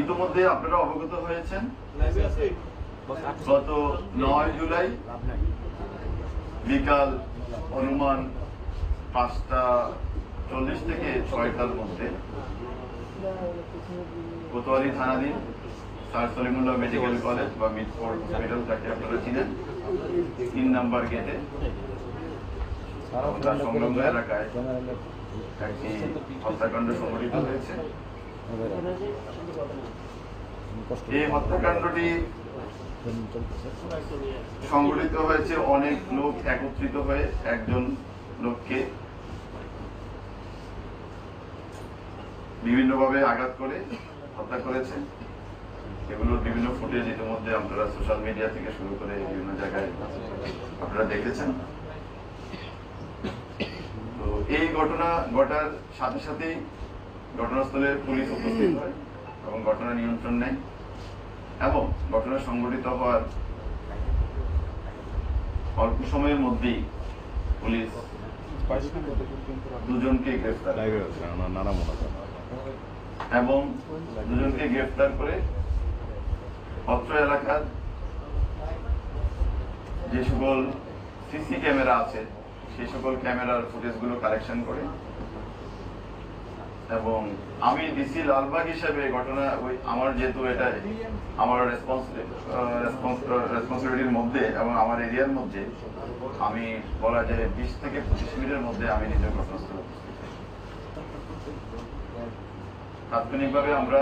ইতিমধ্যে আপনারা অবগত হয়েছেন। গত নয় জুলাই বিকাল অনুমান পাঁচটা চল্লিশ থেকে ছয়টার মধ্যে কোতোয়ালি থানাধীন স্যার সলিমুল্লাহ মেডিকেল কলেজ বা মিটফোর্ড হসপিটাল যাকে আপনারা চিনেন তিন নাম্বার গেটে সংলগ্ন এলাকায় একটি হত্যাকাণ্ড সংঘটিত হয়েছে। এই হত্যাকাণ্ডটি সংঘটিত হয়েছে, অনেক লোক একত্রিত হয়ে একজন লোককে বিভিন্নভাবে আঘাত করে হত্যা করেছে। এগুলোর বিভিন্ন ফুটেজ ইতিমধ্যে আপনারা সোশ্যাল মিডিয়া থেকে শুরু করে বিভিন্ন জায়গায় আপনারা দেখেছেন। তো এই ঘটনা ঘটার সাথে সাথেই ঘটনাস্থলে পুলিশ উপস্থিত হয় এবং ঘটনা নিয়ন্ত্রণ নেয় এবং ঘটনা সংঘটিত হওয়ার অল্প সময়ের মধ্যেই পুলিশ দুজনকে গ্রেফতার এবং দুজনকে গ্রেফতার করে অত্র এলাকার যে সকল সিসি ক্যামেরা আছে সেই সকল ক্যামেরার ফুটেজগুলো কালেকশন করে এবং আমি ডিসি লালবাগ হিসেবে ঘটনা, ওই আমার যেহেতু এটা আমার রেসপন্সিবিলিটির মধ্যে এবং আমার এরিয়ার মধ্যে, আমি বলা যায় বিশ থেকে পঁচিশ মিনিটের মধ্যে আমি নিজের ঘটনাস্থলে তাৎক্ষণিকভাবে আমরা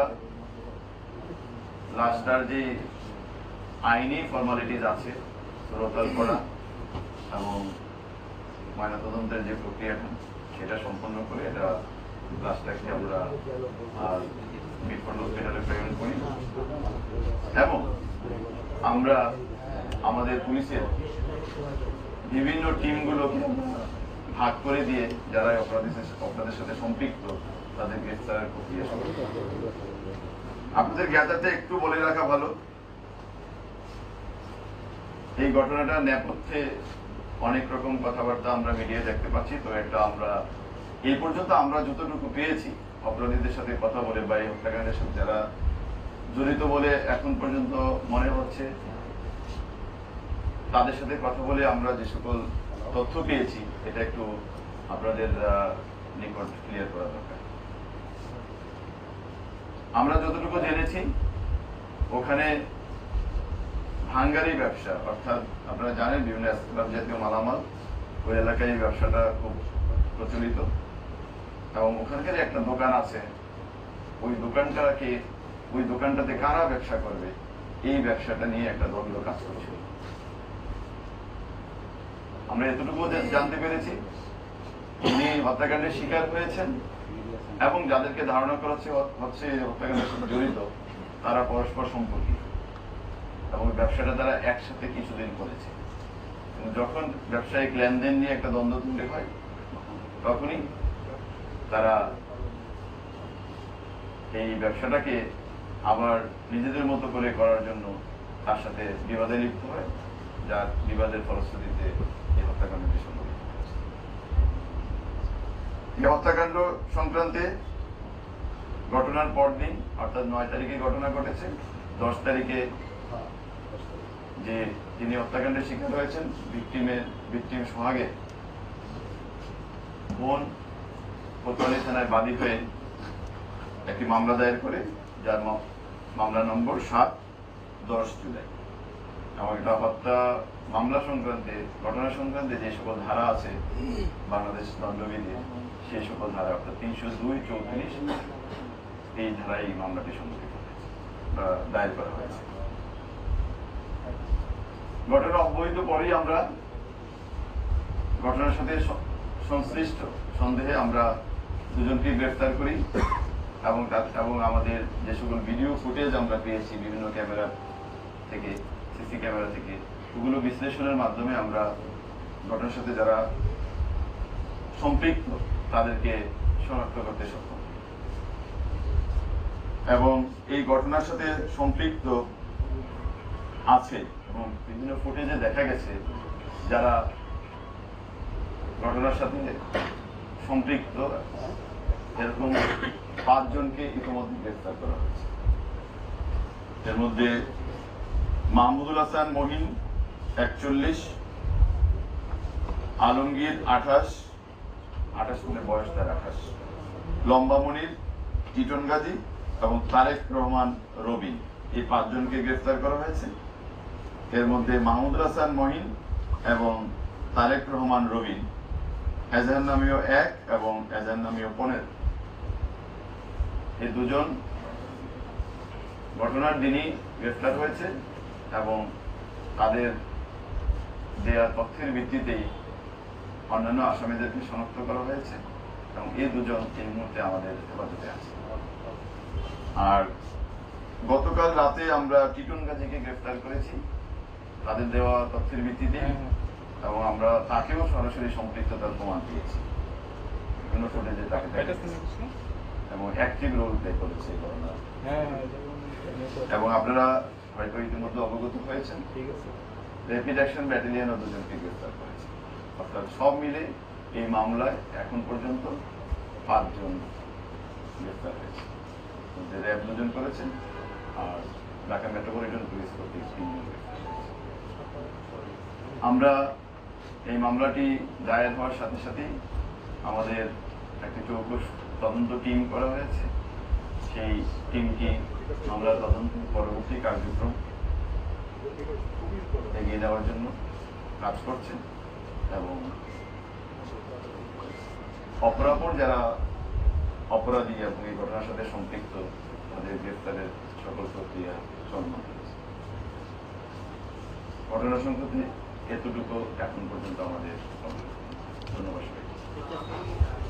লাস্টার যে আইনি ফর্মালিটিজ আছে রোতাল করা এবং ময়নাতদন্তের যে প্রক্রিয়াটা, সেটা সম্পন্ন করে এটা লাশটাকে আমরা এবং আমরা আমাদের পুলিশের বিভিন্ন টিমগুলোকে ভাগ করে দিয়ে যারা অপরাধের সাথে সম্পৃক্ত তাদের গ্রেফতারের প্রক্রিয়া আপনাদের জ্ঞাতাতে একটু বলে রাখা ভালো। এই ঘটনাটা নেপথ্যে অনেক রকম কথাবার্তা আমরা মিডিয়ায় দেখতে পাচ্ছি, তো এটা আমরা এই পর্যন্ত আমরা যতটুকু পেয়েছি, অপরাধীদের সাথে কথা বলে বা এই হত্যাকাণ্ডের সাথে যারা জড়িত বলে এখন পর্যন্ত মনে হচ্ছে, তাদের সাথে কথা বলে আমরা যে সকল তথ্য পেয়েছি, এটা একটু আপনাদের নিকট ক্লিয়ার করা দরকার। আমরা যতটুকু জেনেছি, ওখানে হাঙ্গারি ব্যবসা, অর্থাৎ আপনারা জানেন বিভিন্ন জাতীয় মালামাল, ওই এলাকায় এই ব্যবসাটা খুব প্রচলিত। এবং ওখানকার একটা দোকান আছে। ওই দোকানটাকে, ওই দোকানটাতে কারা ব্যবসা করবে? এই ব্যবসাটা নিয়ে একটা দ্বন্দ্ব কাজ করছিল আমরা এতটুকু জানতে পেরেছি। উনি হত্যাকাণ্ডের শিকার হয়েছেন এবং যাদেরকে ধারণা করা হচ্ছে হচ্ছে হত্যাকাণ্ডের সাথে জড়িত, তারা পরস্পর সম্পর্কিত। এবং ব্যবসাটা তারা একসাথে কিছুদিন করেছে। যখন ব্যবসায়িক লেনদেন নিয়ে একটা দ্বন্দ্ব তৈরি হয়, তখনই তারা এই ব্যবসাটাকে আবার নিজেদের মতো করে করার জন্য তার সাথে বিবাদে লিপ্ত হয় যার বিবাদের ফলশ্রুতিতে এই হত্যাকাণ্ডটি হয়েছে এই হত্যাকাণ্ড সংক্রান্তে ঘটনার পরদিন, অর্থাৎ নয় তারিখে ঘটনা ঘটেছে, দশ তারিখে যে তিনি হত্যাকাণ্ডের শিকার হয়েছেন ভিকটিমের ভিকটিম সোহাগে। বোন কোতোয়ালি থানায় বাদী হয়ে একটি মামলা দায়ের করে, যার মামলা নম্বর সাত, দশ জুলাই। এবং এটা হত্যা মামলা সংক্রান্তে, ঘটনা সংক্রান্তে যে সকল ধারা আছে, বাংলাদেশ দণ্ডবিধি সেই সকল ধারা, অর্থাৎ তিনশো দুই চৌত্রিশ, এই ধারায় এই মামলাটি সংঘটিত দায়ের করা হয়েছে। ঘটনা অব্যহিত পরেই আমরা ঘটনার সাথে সংশ্লিষ্ট সন্দেহে আমরা দুজনকে গ্রেফতার করি। এবং এবং আমাদের যে সকল ভিডিও ফুটেজ আমরা পেয়েছি বিভিন্ন ক্যামেরা থেকে, সিসি ক্যামেরা থেকে, ওগুলো বিশ্লেষণের মাধ্যমে আমরা ঘটনার সাথে যারা সম্পৃক্ত, তাদেরকে শনাক্ত করতে সক্ষম। এবং এই ঘটনার সাথে সম্পৃক্ত আছে এবং বিভিন্ন ফুটেজে দেখা গেছে যারা ঘটনার সাথে সম্পৃক্ত এরকম পাঁচজনকে ইতিমধ্যে গ্রেফতার করা হয়েছে। এর মধ্যে মাহমুদুল হাসান মহিন একচল্লিশ, আলমগীর আঠাশ আঠাশ মানে বয়স তার আঠাশ, লম্বা মনির টিটন গাজী এবং তারেক রহমান রবিন এই পাঁচজনকে গ্রেফতার করা হয়েছে। এর মধ্যে মাহমুদুল হাসান মহিন এবং তারেক রহমান রবিন এজাহার নামীয় এক এবং এজাহার নামীয় পনেরো। এই দুজন ঘটনার দিনই গ্রেফতার হয়েছে এবং তাদের দেওয়া তথ্যের ভিত্তিতেই অন্যান্য আসামিদেরকে শনাক্ত করা হয়েছে এবং এই দুজন এই মুহূর্তে আমাদের হেফাজতে আছে। আর গতকাল রাতে আমরা টিটন গাজীকে গ্রেফতার করেছি। তাদের দেওয়া তথ্যের ভিত্তিতে এবং আমরা তাকেও সরাসরি সম্পৃক্ততার প্রমাণ পেয়েছি। বিভিন্ন ফুটেজে তাকে? এবং অ্যাক্টিভ রোল প্লে করেছে এই ঘটনা। হ্যাঁ হ্যাঁ। এবং আপনারা হয়তো ইতিমধ্যে অবগত হয়েছেন। ঠিক আছে। র্যাপিড অ্যাকশন ব্যাটালিয়নও দুজনকে গ্রেফতার করেছে। অর্থাৎ সব মিলে এই মামলায় এখন পর্যন্ত পাঁচজন গ্রেফতার হয়েছে। র্যাব দুজন করেছেন আর ঢাকা মেট্রোপলিটন পুলিশ কর্তৃক তিনজন আমরা এই মামলাটি দায়ের হওয়ার সাথে সাথেই আমাদের একটি চৌকস তদন্ত টিম করা হয়েছে। সেই টিমটি মামলা তদন্ত পরবর্তী কার্যক্রম এগিয়ে নেওয়ার জন্য কাজ করছে এবং অপরাপর যারা অপরাধী এবং এই ঘটনার সাথে সম্পৃক্ত, তাদের গ্রেফতারের সকল প্রক্রিয়া চলমান ঘটনা সংক্রান্তে এতটুকু এখন পর্যন্ত আমাদের ধন্যবাদ।